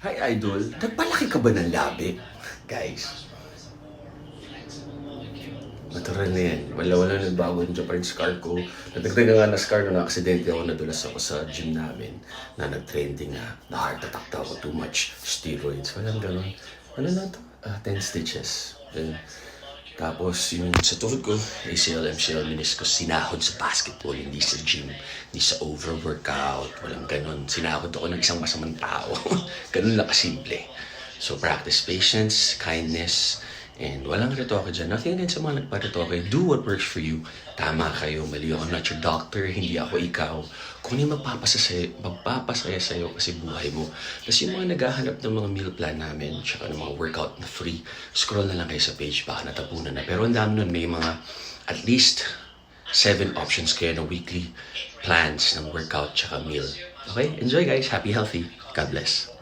Hi, Idol. Nagpalaki ka ba ng labi? Guys. Natural na yan. Wala wala nagbago yung Japan scar ko. Nadagdagan nga na scar nung na-aksidente ako, nadulas ako sa gym namin na nag-trending na na-heart attack daw ako too much steroids. Walang ganun. Ano na to? Ah, 10 stitches. Then, tapos yung sa tuhod ko, ACL, MCL, meniscus, sinahod sa basketball, hindi sa gym, hindi sa overworkout, walang ganun. Sinahod ako ng isang masamang tao. ganun lang kasimple. So practice patience, kindness, and walang retoke dyan. Nothing against sa mga nagpa-retoke. Do what works for you. Tama kayo, mali ako. I'm not your doctor, hindi ako ikaw. Kung ano yung magpapasaya, magpapasaya sa'yo kasi buhay mo. Tapos yung mga naghahanap ng mga meal plan namin, tsaka ng mga workout na free, scroll na lang kayo sa page, baka natapunan na. Pero ang dami nun, may mga at least seven options kayo na weekly plans ng workout tsaka meal. Okay? Enjoy guys. Happy, healthy. God bless.